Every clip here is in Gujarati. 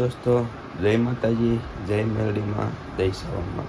દોસ્તો, જય માતાજી, જય મેરડીમાં, જય શ્રાવણમાં.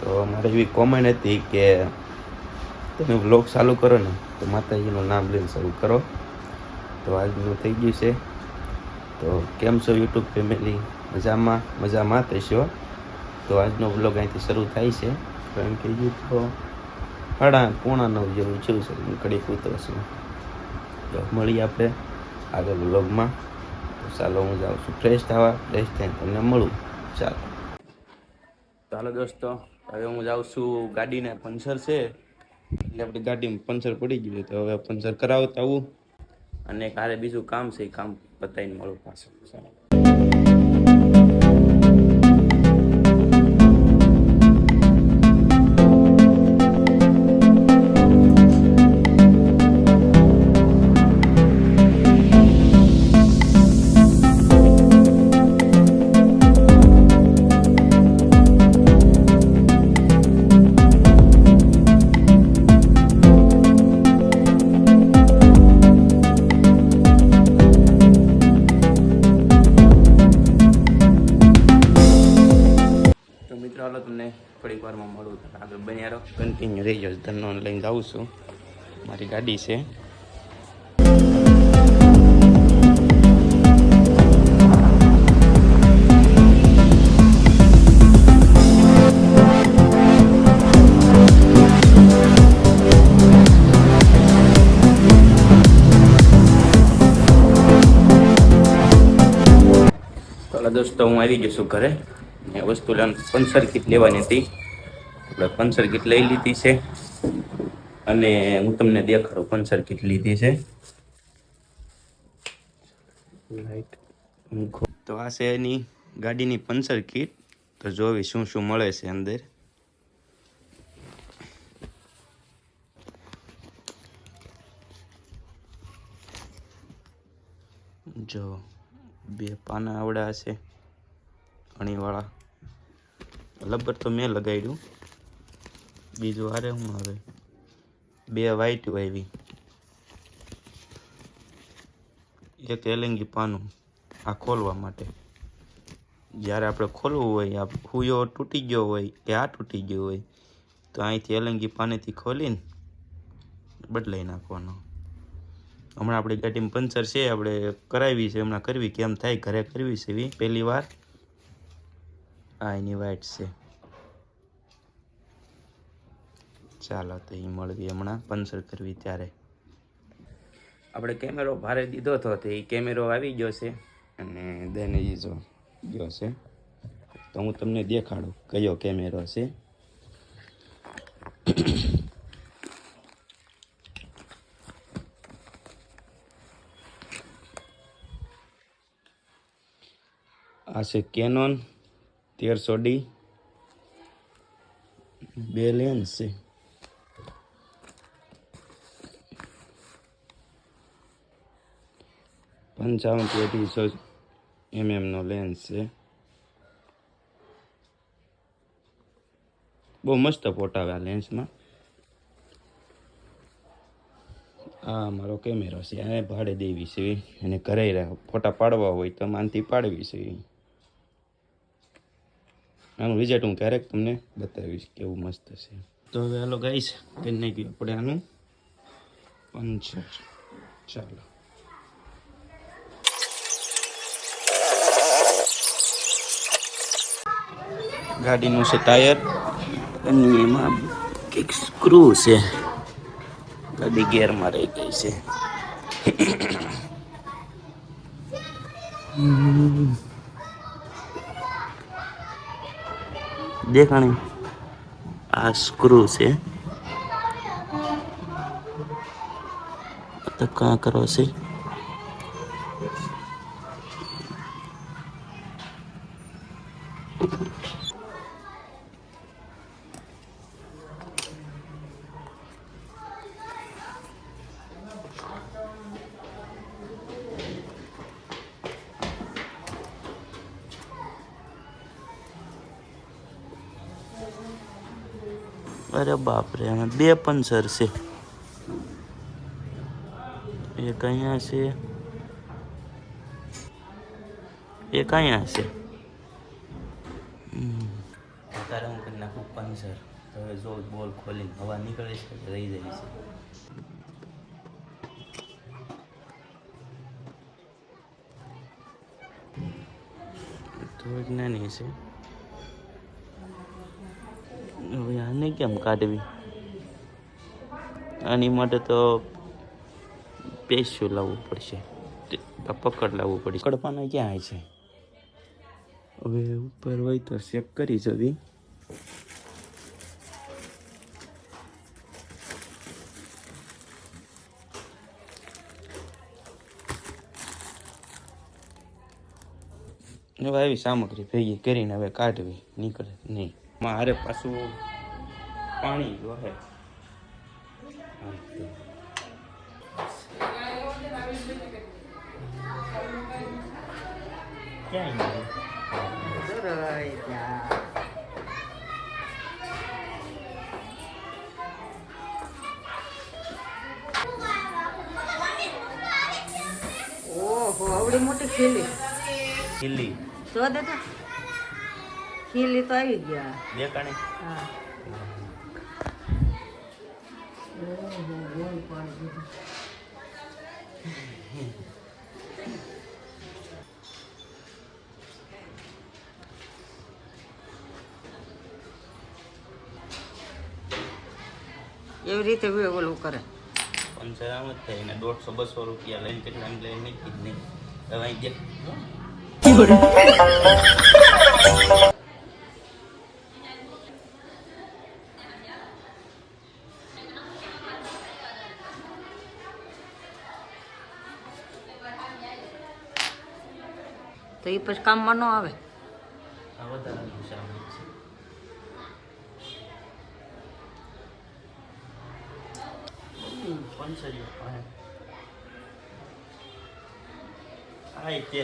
તો મારે એવી કોમેન્ટ હતી કે, તમે વ્લોગ ચાલુ કરો ને, તો માતાજીનું નામ લઈને શરૂ કરો. તો આજનું થઈ ગયું છે. તો કેમ છો યુટ્યુબ ફેમિલી? મજામાં? મજામાં થશો તો આજનો વ્લોગ અહીંથી શરૂ થાય છે. તો એમ હજી તો સાડા પોણા નવ જેવું થયું છે, હું કડી ઉતરો છું. તો મળીએ આપણે આગળ વ્લોગમાં તો ચાલો હું જાઉં છું. ફ્રેશ થવા ફ્રેશ થઈને તમને મળું. ચાલો. ચાલો દોસ્તો, હવે હું જાઉં છું ગાડીને પંચર છે. એટલે આપણી ગાડીમાં પંચર પડી ગયું તો હવે પંચર કરાવતા આવું અને કાલે બીજું કામ છે, એ કામ પતાવીને મળું પાછું. ચાલો. કન્ટિન્યુ રહી જાવ ધનનો લઈને જાઉં છું. મારી ગાડી છે. દોસ્તો, હું આવી ગયો છું ઘરે. વસ્તુ લેવાનું પંચર સર્કિટ લેવાની હતી. આપણે પંચર કીટ લઈ લીધી છે. અને હું તમને દેખાડું પંચર કીટ લીધી છે. તો આ છે એની ગાડીની પંચર કીટ તો જોવી શું શું મળે છે અંદર. જો બે પાના આવડા હશે. ઘણીવાળા. લબર તો મેં લગાડ્યું. બીજું હારે હું હવે? બે વ્હાઈટ વાવી એક એલંગી પાનું આ ખોલવા માટે. જ્યારે આપણે ખોલવું હોય, આ હુયો તૂટી ગયો હોય, કે આ તૂટી ગયો હોય, તો અહીંથી એલંગી પાનેથી ખોલીને બદલાઈ નાખવાનો. હમણાં આપણી ગાડીમાં પંચર છે, આપણે કરાવી છે, હમણાં કરવી, કેમ થાય, ઘરે કરવી છે એવી? પહેલી વાર. આ એની વાઈટ છે. ચાલો તો એ મળવી હમણાં પંચર કરવી ત્યારે. આપણે કેમેરો ભારે દીધો હતો તો એ કેમેરો આવી ગયો છે અને દેને જો ગયો છે. તો હું તમને દેખાડું કયો કેમેરો છે. આ છે કેનોન તેરસો ડી. બે લેન્સ છે. પંચાવનથી અઢીસો એમએમનો લેન્સ છે. બહુ મસ્ત ફોટા આવે આ લેન્સમાં આ મારો કેમેરો છે, આ ભાડે દેવી છે. અને ઘરે ફોટા પાડવા હોય તો માનથી પાડવી છે. આનું રિઝલ્ટ હું ક્યારેક તમને બતાવીશ કેવું મસ્ત છે. તો હવે હાલો ગાઈશ કરી નાખ્યું આપણે આનું. પંચર ચાલો. ગાડીનું છે ટાયર અને એમાં કંઈક સ્ક્રૂ છે ગાડી ગેરમાં રહી ગઈ છે દેખાણી આ સ્ક્રૂ છે તો કાં કરો છે અરે બાપરે એમાં બે પંચર છે. એક અહીંયા છે. એ અહીંયા છે. અત્યારે હું કરી નાખું? પંચર હવે જો બોલ ખોલીને હવા નીકળે છે રહી જાય છે? થોડીક નાની છે. આને કેમ કાઢવી? આની માટે તો પેસ્યું લાવવું પડશે. પકડ લાવવું પડશે. કડપાના ક્યાં છે? હવે ઉપર હોય તો ચેક કરી જવી. હવે આવી સામગ્રી ભેગી કરીને હવે કાઢવી. નીકળે નહીં. મારે પાછું પાણી વહે. ઓહો આવડી મોટી ખીલી. ખીલી. જો દાદા. ખીલી તો આવી ગયા. દેખાણી. હા ઓહો ગોળ પાડી દીધું એવી રીતે બી ઓલું કરે. પંચર આમ જ થાય એને દોઢસો, બસો રૂપિયા લઈને કેટલા એમ લઈને મૂકી જ નહીં. હવે અહીં એ પછી કામમાં ન આવે.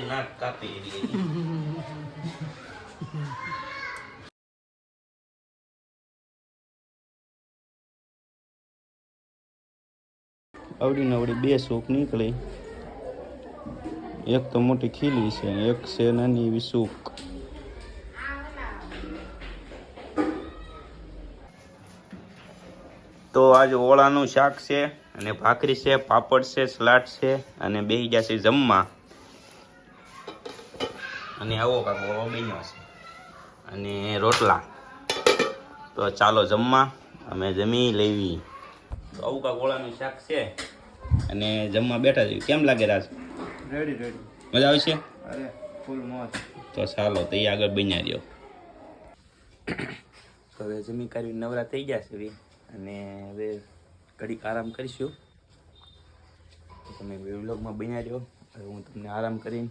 નાક કાપી અવડી નવડી બે શોખ નીકળી. એક તો મોટી ખીલી છે એક છે નાની એવી તો આજ ઓળાનું શાક છે અને ભાખરી છે, પાપડ છે, સલાડ છે અને બે છે જમવા. અને આવો કાંક ઓળો બન્યો છે. અને રોટલા. તો ચાલો જમવા. અમે જમી લેવી. તો આવું કાંક ઓળાનું શાક છે. અને જમવા બેઠા છે કેમ લાગે રાજ? રેડી રેડી મજા આવશે અરે ફૂલ મોજ. તો ચાલો તો એ આગળ બન્યા રહ્યો. હવે જમી કરી નવરા થઈ ગયા છે હવે અને હવે ઘડીક આરામ કરીશું. તો તમે વ્લોગમાં બન્યા રહ્યો. હવે હું તમને આરામ કરીને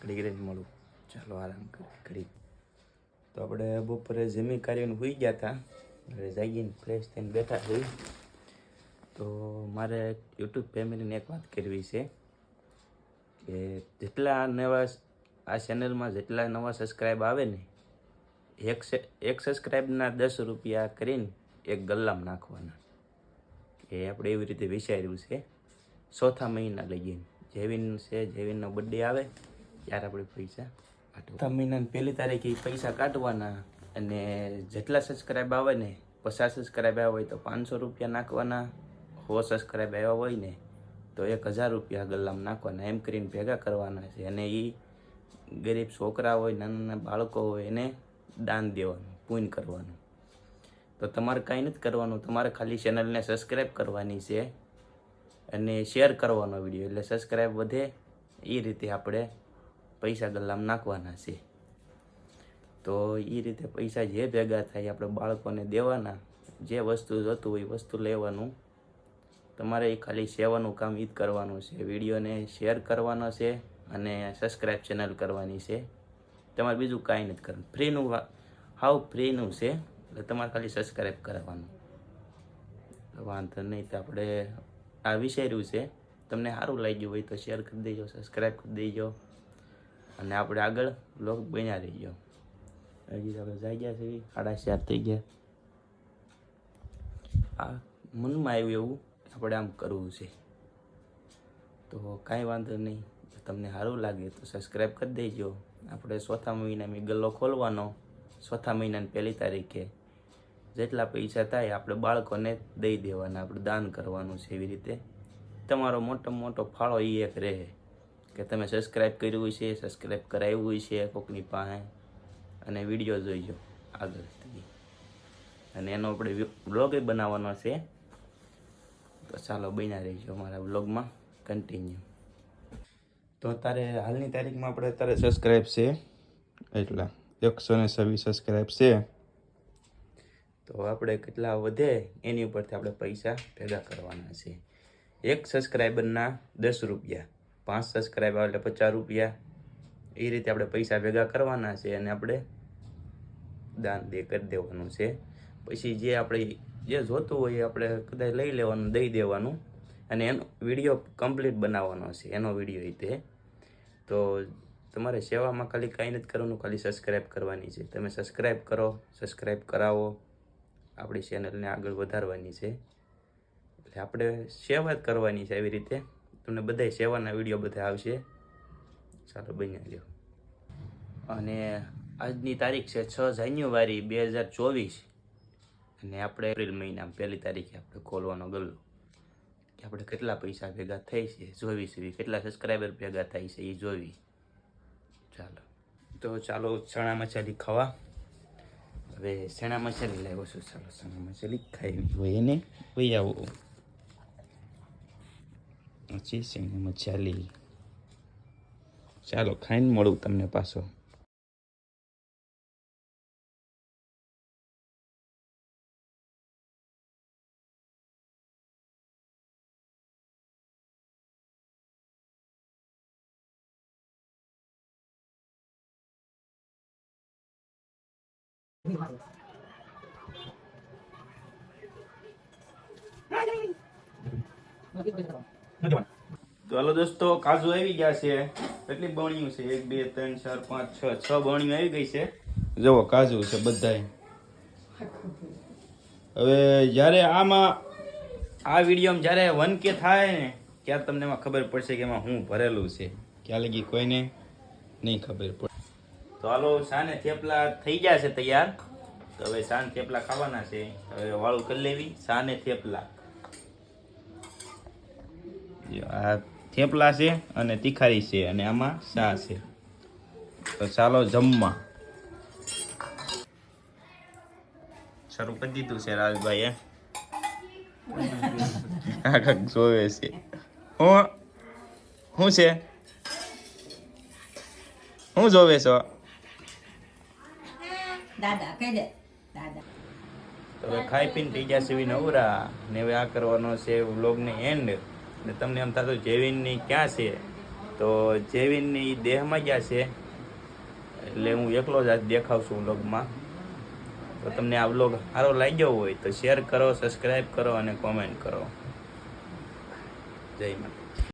ઘડીક રહીને મળું. ચાલો આરામ કરી ઘડીક. તો આપણે બપોરે જમી કરીને હોઈ ગયા હતા હવે જાગીને ફ્રેશ થઈને બેઠા છીએ. તો મારે યુટ્યુબ ફેમિલીને એક વાત કરવી છે. કે જેટલા નવા આ ચેનલમાં જેટલા નવા સબસ્ક્રાઈબ આવે ને, એક એક સબસ્ક્રાઈબના દસ રૂપિયા કરીને એક ગલ્લામાં નાખવાના. એ આપણે એવી રીતે વિચાર્યું છે. ચોથા મહિના લગીને જેવીન છે, જેવિનનો બર્થડે આવે, ત્યારે આપણે પૈસા કાઢવા મહિનાની પહેલી તારીખે પૈસા કાઢવાના અને જેટલા સબસ્ક્રાઈબ આવે ને, પચાસ સબસ્ક્રાઈબ આવ્યા હોય તો પાંચસો રૂપિયા નાખવાના. સો સબસ્ક્રાઈબ આવ્યા હોય ને તો એક હજાર રૂપિયા ગલ્લામાં નાખવાના. એમ કરીને ભેગા કરવાના છે. અને એ ગરીબ છોકરા હોય, નાના નાના બાળકો હોય, એને દાન દેવાનું, પૂન કરવાનું. તો તમારે કાંઈ નથી કરવાનું. તમારે ખાલી ચેનલને સબસ્ક્રાઈબ કરવાની છે અને શેર કરવાનો વીડિયો એટલે સબસ્ક્રાઈબ વધે એ રીતે આપણે પૈસા ગલ્લામાં નાખવાના છે. તો એ રીતે પૈસા જે ભેગા થાય આપણે બાળકોને દેવાના. જે વસ્તુ જોતું હોય એ વસ્તુ લેવાનું. તમારે ખાલી સેવાનું કામ ઈદ કરવાનું છે. વિડીયોને શેર કરવાનો છે અને સબસ્ક્રાઈબ ચેનલ કરવાની છે. તમારે બીજું કાંઈ નથી કરવાનું. ફ્રીનું હાવ ફ્રીનું છે, એટલે તમારે ખાલી સબસ્ક્રાઈબ કરવાનું. વાંધો નહીં તો આપણે આ વિચાર્યું છે. તમને સારું લાગ્યું હોય તો શેર કરી દેજો સબસ્ક્રાઈબ કરી દેજો. અને આપણે આગળ બ્લોગ બન્યા રહીજો. હજી આપણે જઈ ગયા છે સાડા ચાર થઈ ગયા. આ મનમાં આવ્યું એવું આપણે આમ કરવું છે. તો કાંઈ વાંધો નહીં. જો તમને સારું લાગે તો સબસ્ક્રાઈબ કરી દેજો. આપણે ચોથા મહિનામાં ગલ્લો ખોલવાનો. ચોથા મહિનાની પહેલી તારીખે. જેટલા પૈસા થાય આપણે બાળકોને દઈ દેવાના, આપણે દાન કરવાનું છે એવી રીતે. તમારો મોટો મોટો ફાળો એ એક રહે. કે તમે સબસ્ક્રાઈબ કર્યું છે સબસ્ક્રાઈબ કરાવ્યું છે કોકની પાસે. અને વીડિયો જોઈજો આગળથી. અને એનો આપણે બ્લોગ બનાવવાનો છે. તો ચાલો બન્યા રહીશું અમારા બ્લોગમાં કન્ટિન્યુ તો અત્યારે હાલની તારીખમાં આપણે અત્યારે સબસ્ક્રાઈબ છે. એટલા એકસો ને છવ્વીસ સબસ્ક્રાઈબ છે. તો આપણે કેટલા વધે એની ઉપરથી આપણે પૈસા ભેગા કરવાના છે. એક સબસ્ક્રાઈબરના દસ રૂપિયા, પાંચ સબસ્ક્રાઈબર એટલે પચાસ રૂપિયા. એ રીતે આપણે પૈસા ભેગા કરવાના છે અને આપણે દાન દે કરી દેવાનું છે. પછી જે આપણે જે જોતું હોય એ આપણે કદાચ લઈ લેવાનું, દઈ દેવાનું. અને એનો વીડિયો કમ્પ્લીટ બનાવવાનો છે, એનો વીડિયો તે. તો તમારે સેવામાં ખાલી કાંઈ નથી કરવાનું, ખાલી સબસ્ક્રાઈબ કરવાની છે. તમે સબસ્ક્રાઈબ કરો સબસ્ક્રાઈબ કરાવો. આપણી ચેનલને આગળ વધારવાની છે. એટલે આપણે સેવા જ કરવાની છે એવી રીતે. તમને બધાય સેવાના વીડિયો બધા આવશે. ચાલો બની રહ્યો. અને આજની તારીખ છે છ જાન્યુઆરી બે હજાર ચોવીસ. અને આપણે એપ્રિલ મહિના પહેલી તારીખે આપણે ખોલવાનો ગલ્લો કે આપણે કેટલા પૈસા ભેગા થઈ છે, જોવી છે, કેટલા સબસ્ક્રાઈબર ભેગા થાય છે, એ જોવી. ચાલો. તો ચાલો ચણા મસાલી ખાવા. હવે ચણા મસાલી લાવ્યો છું. ચાલો ચણા મસાલી ખાઈ હોય એને વહી આવો. પછી ચણા મસાલી. ચાલો ખાઈને મળું તમને પાછો. તો હાલો દોસ્તો, કાજુ આવી ગયા છે. કેટલી બણિયું છે? એક, બે, ત્રણ, ચાર, પાંચ, છ. છ બણ્યું આવી ગઈ છે. જુઓ, કાજુ છે બધાય. હવે જ્યારે આમાં આ વિડીયોમાં જ્યારે વન કે થાય ને, ત્યારે તમને એમાં ખબર પડશે કે એમાં હું ભરેલું છે. ક્યાં લગી કોઈને નહીં ખબર પડે. તો હાલો, સાને થેપલા થઈ ગયા છે તૈયાર. તો હવે સાન થેપલા ખાવાના છે. હવે વાળું કરી લેવી. સાને થેપલા. આ થેપલા છે અને તીખારી છે અને આમાં શા છે. તો ચાલો જમવા. શરૂ કરી દીધું છે રાજભાઈએ. આ કાંઈક જોવે છે. હું શું છે? હું જોવે છો? દાદા કહી દે. દાદા. તો હવે ખાઈ પીને થઈ ગયા છે નવરા ને હવે આ કરવાનો છે વ્લોગને એન્ડ ને તમને એમ થતું જેવિનની ક્યાં છે? તો જેવિનની દેહમાં ગયા છે? એટલે હું એકલો જ આજ દેખાવ છું વ્લોગમાં. તો તમને આ વ્લોગ સારો લાગ્યો હોય તો શેર કરો સબસ્ક્રાઈબ કરો અને કોમેન્ટ કરો. જય માતા